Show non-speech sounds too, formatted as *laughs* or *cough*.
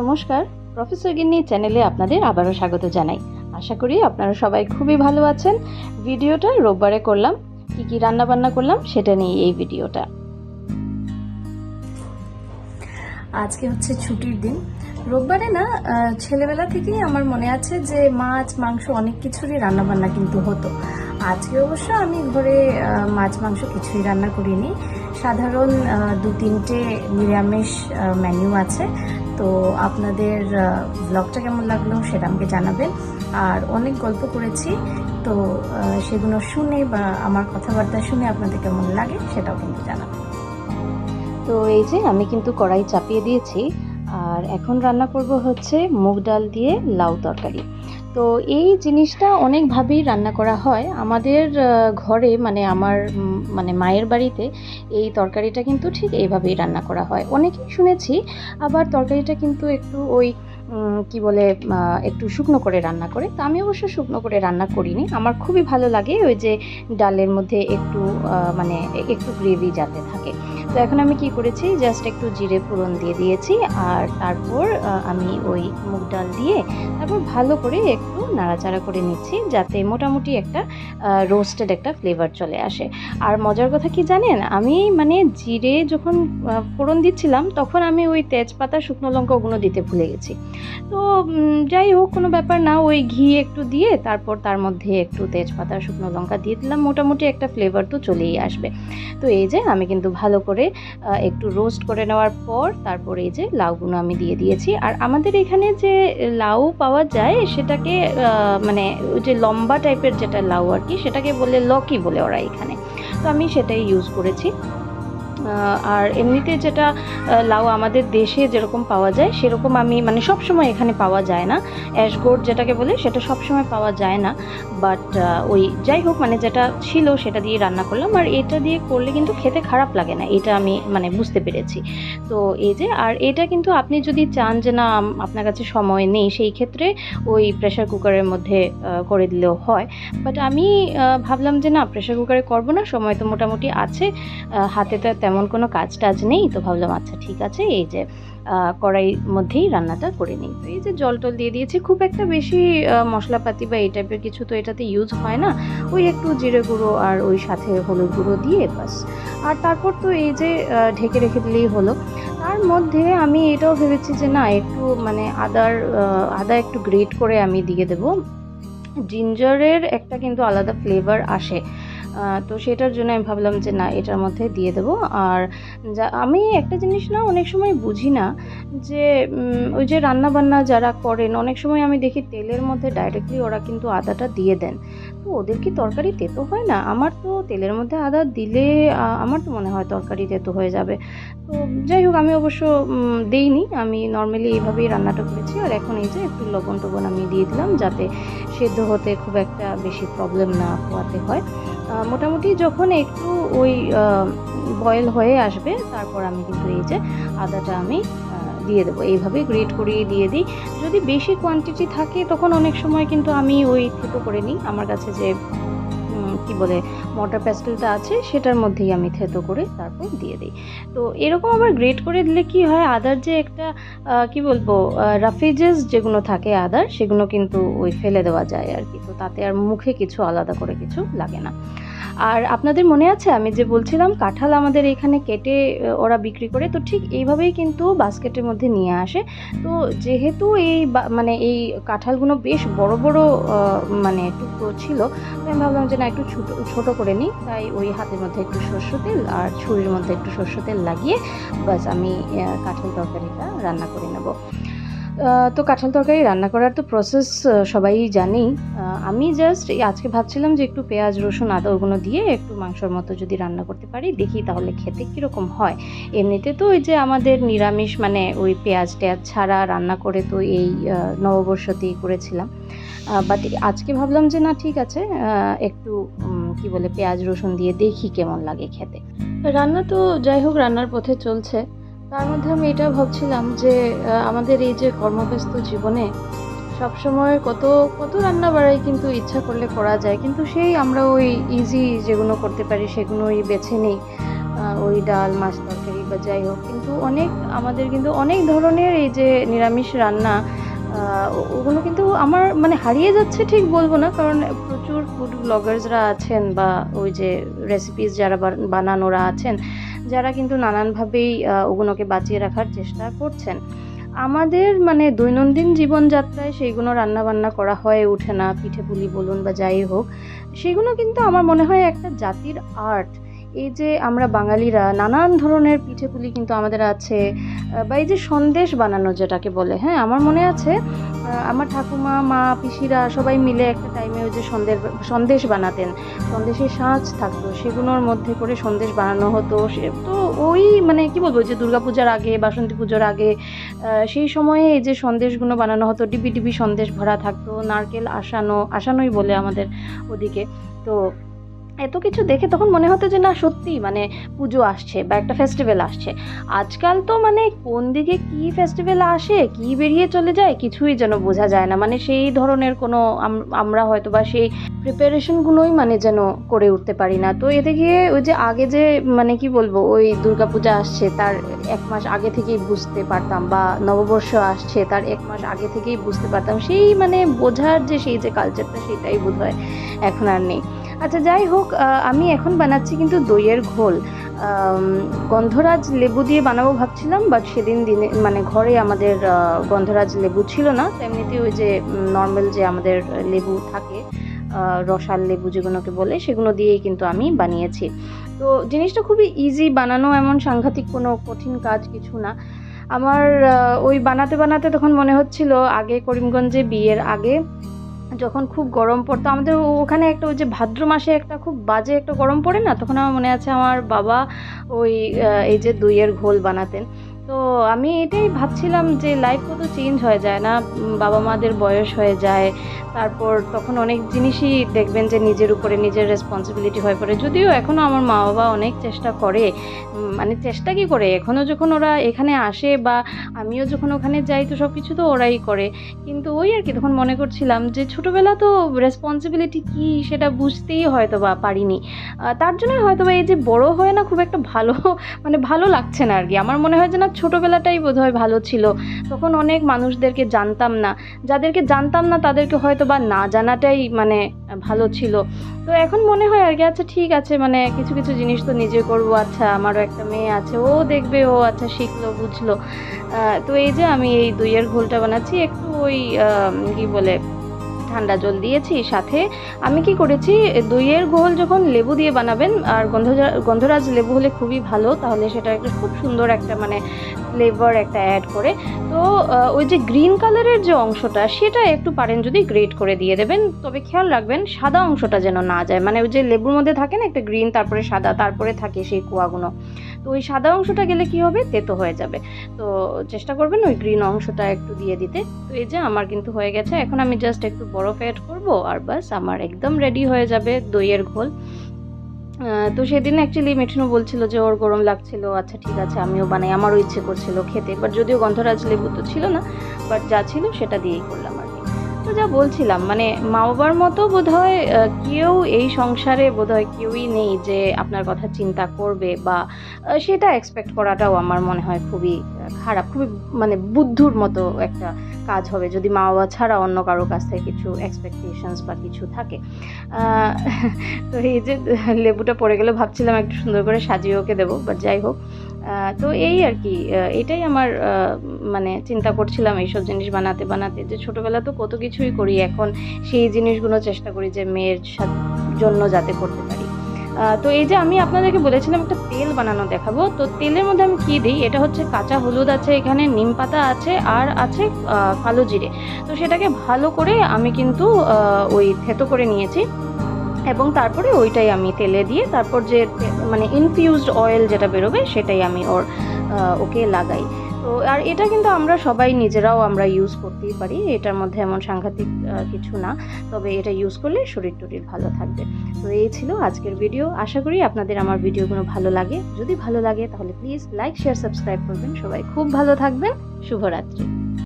নমস্কার, প্রফেসর গিন্নি চ্যানেলে আপনাদের আবারও স্বাগত জানাই। আশা করি আপনারা সবাই খুবই ভালো আছেন। ভিডিওটা রোববারে করলাম, কি কি রান্না বান্না করলাম সেটা নিয়ে এই ভিডিওটা। আজকে হচ্ছে ছুটির দিন। রোববারে না ছেলেবেলা থেকেই আমার মনে আছে যে মাছ, মাংস অনেক কিছুরই রান্না বান্না কিন্তু হতো। আজকে অবশ্য আমি ঘরে মাছ, মাংস কিছুই রান্না করিনি। সাধারণ দু তিনটে নিরামিষ মেনু আছে। তো আপনাদের ব্লগটা কেমন লাগল সেটা আমাকে জানাবেন। আর অনেক গল্প করেছি, তো সেগুলো শুনে বা আমার কথাবার্তা শুনে আপনাদের কেমন লাগে সেটাও কিন্তু জানাবেন। তো এই যে আমি কিন্তু কড়াই চাপিয়ে দিয়েছি, আর এখন রান্না করব হচ্ছে মুগ ডাল দিয়ে লাউ তরকারি। তো এই জিনিসটা অনেকভাবেই রান্না করা হয়। আমাদের ঘরে মানে আমার মানে মায়ের বাড়িতে এই তরকারিটা কিন্তু ঠিক এইভাবেই রান্না করা হয়। অনেকেই শুনেছি, আবার তরকারিটা কিন্তু একটু ওই কি বলে একটু শুকনো করে রান্না করে। তো আমি অবশ্য শুকনো করে রান্না করিনি। আমার খুবই ভালো লাগে ওই যে ডালের মধ্যে একটু মানে একটু গ্রেভি যাতে থাকে। তো এখন আমি কি করেছি জাস্ট একটু জিরে ফোড়ন দিয়ে দিয়েছি। আর তারপর আমি ওই মুগ ডাল দিয়ে তারপর ভালো করে একটু নাড়াচাড়া করে নিচ্ছি যাতে মোটামুটি একটা রোস্টেড একটা ফ্লেভার চলে আসে। আর মজার কথা কি জানেন? আমি মানে জিরে যখন ফোড়ন দিচ্ছিলাম তখন আমি ওই তেজপাতা, শুকনো লঙ্কা ওগুলো দিতে ভুলে গেছি। তো যাই হোক, কোনো ব্যাপার না, ওই ঘি একটু দিয়ে তারপর তার মধ্যে একটু তেজপাতা, শুকনো লঙ্কা দিয়ে দিলাম, মোটামুটি একটা ফ্লেভার তো চলেই আসবে। তো এই যে আমি কিন্তু ভালো করে একটু রোস্ট করে নেওয়ার পর তারপর এই যে লাউগুলো আমি দিয়ে দিয়েছি। আর আমাদের এখানে যে, লাউ পাওয়া যায় সেটাকে মানে ওই যে লম্বা টাইপের যেটা লাউ আর কি, সেটাকে বলে লকি বলে ওরা এখানে। তো আমি সেটাই ইউজ করেছি। আর এমনিতে যেটা লাউ আমাদের দেশে যেরকম পাওয়া যায়, সেরকম আমি মানে সব সময় এখানে পাওয়া যায় না। অ্যাশগোর্ড যেটাকে বলে, সেটা সব সময় পাওয়া যায় না। বাট ওই যাই হোক মানে যেটা ছিল সেটা দিয়ে রান্না করলাম। আর এটা দিয়ে করলে কিন্তু খেতে খারাপ লাগে না, এটা আমি মানে বুঝতে পেরেছি। তো এই যে, আর এটা কিন্তু আপনি যদি চান যে, না আপনার কাছে সময় নেই, সেই ক্ষেত্রে ওই প্রেশার কুকারের মধ্যে করে দিলেও হয়। বাট আমি ভাবলাম যে, না প্রেশার কুকারে করব না, সময় তো মোটামুটি আছে। হাতে তো আর তেমন কোনো কাজ টাজ নেই, তো ভাবলাম আচ্ছা ঠিক আছে, এই যে কড়াইয়ের মধ্যেই রান্নাটা করে নিই। তো এই যে জল টল দিয়ে দিয়েছি, খুব একটা বেশি মশলাপাতি বা এই টাইপের কিছু তো এটাতে ইউজ হয় না। ওই একটু জিরে গুঁড়ো আর ওই সাথে হলুদ গুঁড়ো দিয়ে বাস আর তারপর তো এই যে ঢেকে রেখে দিলেই হলো। তার মধ্যে আমি এটাও ভেবেছি যে, না, একটু মানে আদার আদা একটু গ্রেট করে আমি দিয়ে দেবো। জিঞ্জারের একটা কিন্তু আলাদা ফ্লেভার আসে। তো সেটার জন্য আমি ভাবলাম যে না, এটার মধ্যে দিয়ে দেবো। আর যা, আমি একটা জিনিস না, অনেক সময় বুঝি না যে ওই যে রান্না বান্না যারা করেন, অনেক সময় আমি দেখি তেলের মধ্যে ডাইরেক্টলি ওরা কিন্তু আদাটা দিয়ে দেন। তো ওদের কি তরকারি তেতো হয় না? আমার তো তেলের মধ্যে আদা দিলে আমার তো মনে হয় তরকারি তেতো হয়ে যাবে। তো যাই হোক, আমি অবশ্য দেইনি। আমি নর্মালি এইভাবেই রান্নাটা করেছি। আর এখন এই যে একটু লবণ টবণ আমি দিয়ে দিলাম যাতে সেদ্ধ হতে খুব একটা বেশি প্রবলেম না হওয়াতে হয়। মোটামুটি যখন একটু ওই বয়েল হয়ে আসবে, তারপর আমি কিন্তু এই যে আদাটা আমি দিয়ে দেবো। এইভাবে গ্রেট করিয়ে দিয়ে দিই। যদি বেশি কোয়ান্টিটি থাকে, তখন অনেক সময় কিন্তু আমি ওই থেতো করে নিই। আমার কাছে যে বলে মটার প্যাস্টেলটা আছে, সেটার মধ্যেই আমি থেতো করে তারপর দিয়ে দিই। তো এরকম আবার গ্রেট করে দিলে কি হয়, আদার যে একটা কি বলব রাফেজেস যেগুলো থাকে আদার, সেগুলো কিন্তু ওই ফেলে দেওয়া যায় আর কি। তো তাতে আর মুখে কিছু আলাদা করে কিছু লাগে না। আর আপনাদের মনে আছে, আমি যে বলছিলাম, কাঁঠাল আমাদের এখানে কেটে ওরা বিক্রি করে, তো ঠিক এইভাবেই কিন্তু বাস্কেটের মধ্যে নিয়ে আসে। তো যেহেতু এই মানে এই কাঁঠালগুলো বেশ বড় বড় মানে টুকরো ছিল, তো আমি ভাবলাম যে না, একটু ছোটো ছোটো করে নিই। তাই ওই হাতের মধ্যে একটু সর্ষ তেল আর ছুরির মধ্যে একটু সর্ষ তেল লাগিয়ে বাস আমি কাঁঠাল তরকারিটা রান্না করে নেব। তো কাঁঠাল তরকারি রান্না করার তো প্রসেস সবাই জানেই। আমি জাস্ট আজকে ভাবছিলাম যে একটু পেঁয়াজ, রসুন, আদা ওগুলো দিয়ে একটু মাংসর মতো যদি রান্না করতে পারি, দেখি তাহলে খেতে কীরকম হয়। এমনিতে তো ওই যে আমাদের নিরামিষ মানে ওই পেঁয়াজ টেয়াজ ছাড়া রান্না করে তো এই নববর্ষতেই করেছিলাম। বাট আজকে ভাবলাম যে না, ঠিক আছে একটু কি বলে, পেঁয়াজ, রসুন দিয়ে দেখি কেমন লাগে খেতে। রান্না তো যাই হোক, রান্নার পথে চলছে। তার মধ্যে আমি এটা ভাবছিলাম যে আমাদের এই যে কর্মব্যস্ত জীবনে সবসময় কত কত রান্না বাড়াই কিন্তু ইচ্ছা করলে করা যায়, কিন্তু সেই আমরা ওই ইজি যেগুলো করতে পারি সেগুলোই বেছে নিই। ওই ডাল, মাছ তরকারি বা যাই হোক, কিন্তু অনেক, আমাদের কিন্তু অনেক ধরনের এই যে নিরামিষ রান্না ওগুলো কিন্তু আমার মানে হারিয়ে যাচ্ছে ঠিক বলব না, কারণ প্রচুর ফুড ব্লগার্সরা আছেন বা ওই যে রেসিপিস যারা বান- বানানোরা আছেন যারা কিন্তু নানানভাবেই ওগুলোকে বাঁচিয়ে রাখার চেষ্টা করছেন। আমাদের মানে দৈনন্দিন জীবনযাত্রায় সেইগুলো রান্না বান্না করা হয়ে ওঠে না, পিঠে পুলি বলুন বা যাই হোক। সেগুলো কিন্তু আমার মনে হয় একটা জাতির আর্ট। এই যে আমরা বাঙালিরা নানান ধরনের পিঠে পুলি কিন্তু আমাদের আছে বা এই যে সন্দেশ বানানো যেটাকে বলে হ্যাঁ আমার মনে আছে আমার ঠাকুমা, মা, পিসিরা সবাই মিলে একটা টাইমে ওই যে সন্দেশ সন্দেশ বানাতেন। সন্দেশের সাজ থাকতো সেগুলোর মধ্যে করে সন্দেশ বানানো হতো। সে তো ওই মানে কি বলব যে দুর্গাপূজার আগে, বাসন্তী পুজোর আগে সেই সময়ে এই যে সন্দেশগুলো বানানো হতো ডিবি ডিবি সন্দেশ ভরা থাকতো, নারকেল আসানো, আসানোই বলে আমাদের ওদিকে। তো এত কিছু দেখে তখন মনে হতো যে না, সত্যি মানে পুজো আসছে বা একটা ফেস্টিভ্যাল আসছে। আজকাল তো মানে কোন দিকে কি ফেস্টিভ্যাল আসে, কি বেরিয়ে চলে যায় কিছুই যেন বোঝা যায় না। মানে সেই ধরনের কোনো আম- আমরা হয়তো বা সেই প্রিপারেশনগুলোই মানে যেন করে উঠতে পারি না। তো এতে গিয়ে ওই যে আগে যে মানে কি বলব, ওই দুর্গাপূজা আসছে তার এক মাস আগে থেকেই বুঝতে পারতাম বা নববর্ষ আসছে তার এক মাস আগে থেকেই বুঝতে পারতাম। সেই মানে বোঝার যে, সেই যে কালচারটা সেটাই বোধ হয় এখন আর নেই। আচ্ছা যাই হোক আমি এখন বানাচ্ছি কিন্তু দইয়ের ঘোল। গন্ধরাজ লেবু দিয়ে বানাবো ভাবছিলাম বাট সেদিন দিনে মানে ঘরে আমাদের গন্ধরাজ লেবু ছিল না এমনিতে ওই যে নর্মাল যে আমাদের লেবু থাকে রসাল লেবু যেগুলোকে বলে, সেগুলো দিয়েই কিন্তু আমি বানিয়েছি। তো জিনিসটা খুবই ইজি বানানো, এমন সাংঘাতিক কোনো কঠিন কাজ কিছু না। আমার ওই বানাতে বানাতে তখন মনে হচ্ছিল, আগে করিমগঞ্জে বিয়ের আগে যখন খুব গরম পড়তো, আমাদের ওখানে একটা ওই যে ভাদ্র মাসে একটা খুব বাজে একটা গরম পড়ে না? তখন আমার মনে আছে আমার বাবা ওই এই যে দইয়ের ঘোল বানাতেন। তো আমি এটাই ভাবছিলাম যে লাইফ কত চেঞ্জ হয়ে যায় না বাবা মাদের বয়স হয়ে যায়, তারপর তখন অনেক জিনিসই দেখবেন যে নিজের উপরে নিজের রেসপন্সিবিলিটি হয়ে পড়ে। যদিও এখনও আমার মা বাবা অনেক চেষ্টা করে মানে চেষ্টা কি করে এখনও যখন ওরা এখানে আসে বা আমিও যখন ওখানে যাই তো সব কিছু তো ওরাই করে। কিন্তু ওই আর কি, তখন মনে করছিলাম যে ছোটোবেলা তো রেসপন্সিবিলিটি কী সেটা বুঝতেই হয়তো বা পারিনি। তার জন্যই হয়তো বা এই যে বড় হয়ে না খুব একটা ভালো মানে ভালো লাগছে না আর কি। আমার মনে হয় যে না ছোটোবেলাটাই বোধহয় ভালো ছিল। তখন অনেক মানুষদেরকে জানতাম না। যাদেরকে জানতাম না, তাদেরকে হয়তো বা না জানাটাই মানে ভালো ছিল। তো এখন মনে হয় আর কি আচ্ছা ঠিক আছে মানে কিছু কিছু জিনিস তো নিজে করব আচ্ছা আমারও একটা মেয়ে আছে, ও দেখবে, ও আচ্ছা শিখলো, বুঝলো। তো এই যে আমি এই দইয়ের ঘোলটা বানাচ্ছি, একটু ওই কি বলে ঠান্ডা জল দিয়েছি, সাথে আমি কি করেছি, দইয়ের ঘোল যখন লেবু দিয়ে বানাবেন, আর গন্ধরা গন্ধরাজ লেবু হলে খুবই ভালো, তাহলে সেটা একটা খুব সুন্দর একটা মানে ফ্লেভার একটা অ্যাড করে। তো ওই যে গ্রিন কালারের যে অংশটা, সেটা একটু পারেন যদি গ্রেট করে দিয়ে দেবেন, তবে খেয়াল রাখবেন সাদা অংশটা যেন না যায়। মানে ওই যে লেবুর মধ্যে থাকে না একটা গ্রিন তারপরে সাদা, তারপরে থাকে সেই কুয়াগুলো। তো ওই সাদা অংশটা গেলে কি হবে? তেতো হয়ে যাবে। তো চেষ্টা করবেন ওই গ্রিন অংশটা একটু দিয়ে দিতে। তো এই যে আমার কিন্তু হয়ে গেছে। এখন আমি জাস্ট একটু বরফ অ্যাড করব আর বাস আমার একদম রেডি হয়ে যাবে দইয়ের ঘোল। তো সেদিন অ্যাকচুয়ালি মেঠুনো বলছিল যে, ওর গরম লাগছিল। আচ্ছা ঠিক আছে, আমিও বানাই। আমারও ইচ্ছে করছিল খেতে। বাট যদিও গন্ধরাজ লেবু তো ছিল না বাট যা ছিল সেটা দিয়েই করলাম তো যা বলছিলাম মানে মা বাবার মতো বোধহয় কেউ এই সংসারে বোধহয় কেউই নেই যে আপনার কথা চিন্তা করবে বা সেটা এক্সপেক্ট করাটাও আমার মনে হয় খুবই খারাপ, খুবই মানে বুদ্ধুর মতো একটা কাজ হবে যদি মা বাবা ছাড়া অন্য কারও কাছ থেকে কিছু এক্সপেকটেশনস বা কিছু থাকে। *laughs* তো এই যে লেবুটা পড়ে গেলে ভাবছিলাম একটু সুন্দর করে সাজিয়ে ওকে দেবো বাট যাই হোক। তো এই আর কি এটাই আমার মানে চিন্তা করছিলাম এইসব জিনিস বানাতে বানাতে, যে ছোটোবেলা তো কত কিছুই করি, এখন সেই জিনিসগুলো চেষ্টা করি যে মেয়ের জন্য যাতে করতে পারি। তো এই যে আমি আপনাদেরকে বলেছিলাম একটা তেল বানানো দেখাবো, তো তেলের মধ্যে আমি কী দিই? এটা হচ্ছে কাঁচা হলুদ আছে এখানে, নিম পাতা আছে, আর আছে কালো জিরে। তো সেটাকে ভালো করে আমি কিন্তু ওই থেতো করে নিয়েছি। এবং তারপরে ওইটাই আমি তেলে দিয়ে তারপর যে মানে ইনফিউজড অয়েল যেটা বেরোবে সেটাই আমি ওর ওকে লাগাই। তো আর এটা কিন্তু আমরা সবাই নিজেরাও আমরা ইউজ করতেই পারি। এটার মধ্যে এমন সাংঘাতিক কিছু না। তবে এটা ইউজ করলে শরীর টরির ভালো থাকবে। তো এই ছিল আজকের ভিডিও আশা করি আপনাদের আমার ভিডিওগুলো ভালো লাগে। যদি ভালো লাগে তাহলে প্লিজ লাইক শেয়ার সাবস্ক্রাইব করবেন। সবাই খুব ভালো থাকবেন। শুভরাত্রি।